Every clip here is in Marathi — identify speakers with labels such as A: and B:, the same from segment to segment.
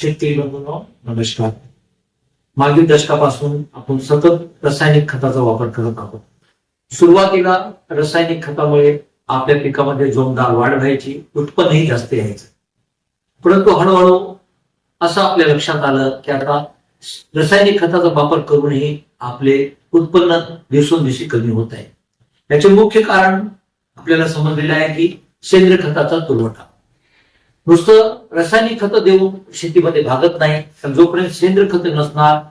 A: शेतकरी बंधूंनो नमस्कार. मागील दशकापासून आपण सतत रासायनिक खताचा वापर करत आहोत. सुरुवातीला रासायनिक खतामुळे आपल्या पिकामध्ये जोमदार वाढ व्हायची उत्पन्नही जास्त यायचं. परंतु हळूहळू असं आपल्या लक्षात आलं की आता रासायनिक खताचा वापर करूनही आपले उत्पन्न दिवसेंदिवशी कमी होत आहे. याचे मुख्य कारण आपल्याला समजलेलं आहे की सेंद्रिय खताचा पुरवठा नुसतं रासायनिक खत देऊन शेतीमध्ये भागत नाही. पण जोपर्यंत सेंद्रिय खत नसणार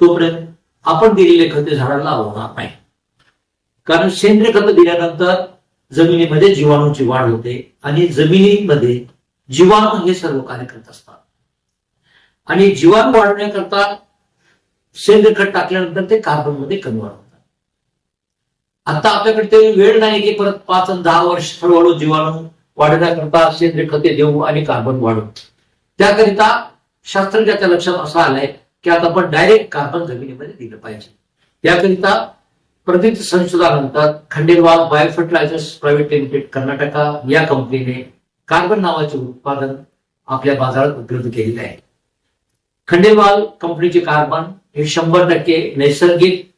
A: तोपर्यंत आपण दिलेले खते झाडाला होणार नाही. कारण सेंद्रिय खत दिल्यानंतर जमिनीमध्ये जीवाणूची वाढ होते आणि जमिनीमध्ये जीवाणू हे सर्व कार्य करत असतात. आणि जीवाणू वाढवण्याकरता सेंद्रिय खत टाकल्यानंतर ते कार्बनमध्ये कन्वर्ट होतात. आता आपल्याकडे ते वेळ नाही की परत पाच आणि दहा वर्ष हळूहळू जीवाणू वाढवण्याकरता सेंद्रिय खते देऊ आणि कार्बन वाढवू. त्याकरिता शास्त्रज्ञाच्या लक्षात असं आलंय की आता आपण डायरेक्ट कार्बन जमिनीमध्ये दिलं पाहिजे. त्याकरिता प्रतीत संशोधनानंतर Khandelwal biofertilizers private limited Karnataka या कंपनीने कार्बन नावाचे उत्पादन आपल्या बाजारात उपलब्ध केलेले आहे. खंडेलवाल कंपनीचे कार्बन हे शंभर टक्के नैसर्गिक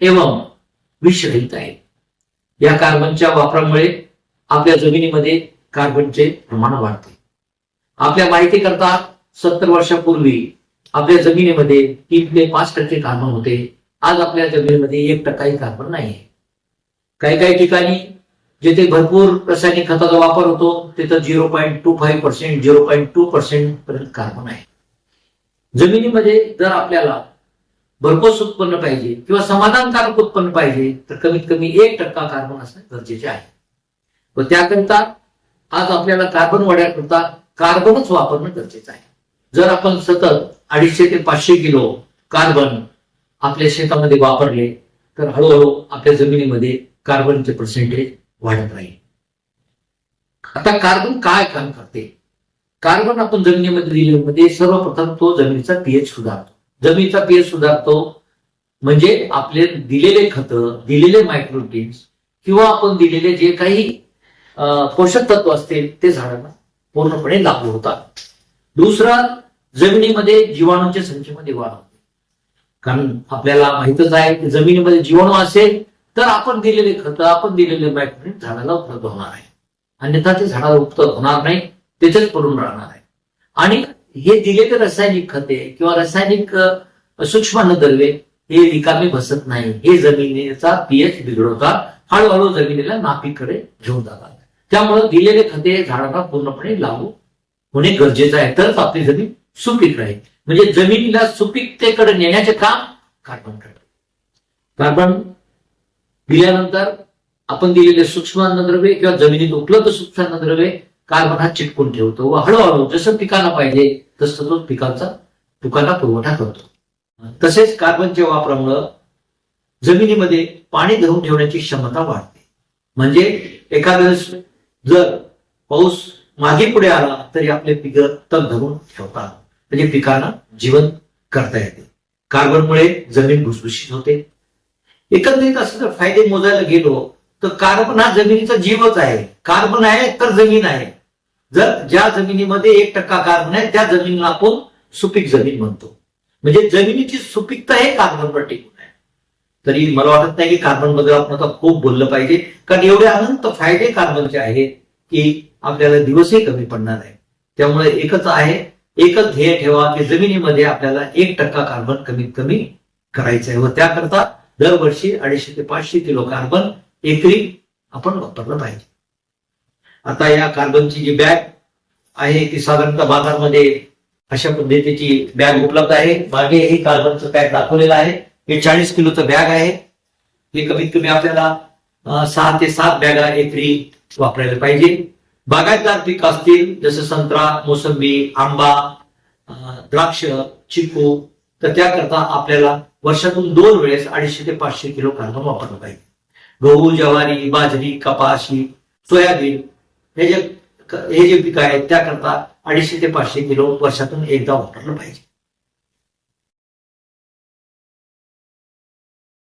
A: एवं विषरहित आहे. या कार्बनच्या वापरामुळे आपल्या जमिनीमध्ये कार्बनचे म्हणजे प्रमाण वाढते. आपल्या माहिती करता सत्तर वर्षापूर्वी आपल्या जमिनीमध्ये तीन ते पाच टक्के कार्बन होते. आज आपल्या जमिनीमध्ये एक टक्काही कार्बन नाही आहे काही काही ठिकाणी जिथे भरपूर रासायनिक खताचा वापर होतो तिथं zero point two five percent zero point two percent पर्यंत कार्बन आहे. जमिनीमध्ये जर आपल्याला भरपूर उत्पन्न पाहिजे किंवा समाधानकारक उत्पन्न पाहिजे तर कमीत कमी एक टक्का कार्बन असणे गरजेचे आहे. व त्याकरिता आज आपल्याला कार्बन वाढण्याकरता कार्बनच वापरणं गरजेचं आहे. जर आपण सतत अडीचशे ते पाचशे किलो कार्बन आपल्या शेतामध्ये वापरले तर हळूहळू आपल्या जमिनीमध्ये कार्बनचे पर्सेंटेज वाढत राहील. आता कार्बन काय काम करते? कार्बन आपण जमिनीमध्ये दिल्यामध्ये म्हणजे सर्वप्रथम तो जमिनीचा पीएच सुधारतो. जमिनीचा पीएच सुधारतो म्हणजे आपले दिलेले खत दिलेले मायक्रोटीन्स किंवा आपण दिलेले जे काही पोषक तत्व असतील ते झाडांना पूर्णपणे लागू होतात. दुसरा जमिनीमध्ये जीवाणूंच्या संख्येमध्ये वाढ होते. कारण आपल्याला माहितच आहे की जमिनीमध्ये जीवाणू असेल तर आपण दिलेले खत आपण दिलेले मायक्रोटीन झाडाला उपलब्ध होणार आहे. अन्यथा ते झाडाला उपलब्ध होणार नाही तेथेच पडून राहणार आहे. आणि हे दिलेले रासायनिक खते किंवा रासायनिक सूक्ष्म द्रव्ये हे रिकामी बसत नाही. हे जमिनीचा पीएच बिघडवतात. हळूहळू जमिनीला नापीकडे घेऊन जातात. त्यामुळे दिलेले खते झाडांना पूर्णपणे लागू होणे गरजेचं आहे. तरच आपली जमीन सुपीक राहील. म्हणजे जमिनीला सुपीकतेकडे नेण्याचे काम कार्बन करते कार्बन दिल्यानंतर आपण दिलेले सूक्ष्म अन्नद्रव्ये किंवा जमिनीत उपलब्ध सूक्ष्म अन्नद्रव्ये कार्बन हा चिटकून ठेवतो व हळूहळू जसं पिकांना पाहिजे तसं तो पिकांचा पिकांना पुरवठा करतो. तसेच कार्बनच्या वापरामुळं जमिनीमध्ये पाणी धरून ठेवण्याची क्षमता वाढते. म्हणजे एखाद्या जर पाऊस मागे पुढे आला तरी आपले पिकं तग धरून ठेवतात. म्हणजे पिकांना जीवन करता येते. कार्बनमुळे जमीन भुसभुशीत होते. एकंदरीत असं जर फायदे मोजायला गेलो तर कार्बन हा जमिनीचा जीवच आहे. कार्बन आहे तर जमीन आहे. जर ज्या जमिनीमध्ये एक टक्का कार्बन आहे त्या जमिनीला आपण सुपीक जमीन म्हणतो. म्हणजे जमिनीची सुपीकता हे कार्बनवर टिकून तरी मला वाटत नाही की कार्बनबद्दल आपण आता खूप बोललं पाहिजे. कारण एवढे अनंत फायदे कार्बनचे आहेत की आपल्याला दिवसही कमी पडणार आहे त्यामुळे एकच आहे एकच ध्येय ठेवा की जमिनीमध्ये आपल्याला एक टक्का कार्बन कमीत कमी करायचं आहे व त्याकरता दरवर्षी अडीचशे ते पाचशे किलो कार्बन एकरी आपण वापरलं पाहिजे. आता या कार्बनची जी बॅग आहे ती साधारणतः बाजारमध्ये अशा पद्धतीची बॅग उपलब्ध आहे. मागे हे कार्बनचं पॅक दाखवलेलं आहे. हे चाळीस किलोचं बॅग आहे. हे कमीत कमी आपल्याला सहा ते सात बॅगा एकरी वापरायला पाहिजे. बागायतदार पीक असतील जसं संत्रा मोसंबी आंबा द्राक्ष चिकू तर त्याकरता आपल्याला वर्षातून दोन वेळेस अडीचशे ते पाचशे किलो कार्बन वापरलं पाहिजे. गहू ज्वारी बाजरी कपाशी सोयाबीन हे जे हे जे पिकं आहेत त्याकरता अडीचशे ते पाचशे किलो वर्षातून एकदा वापरलं पाहिजे.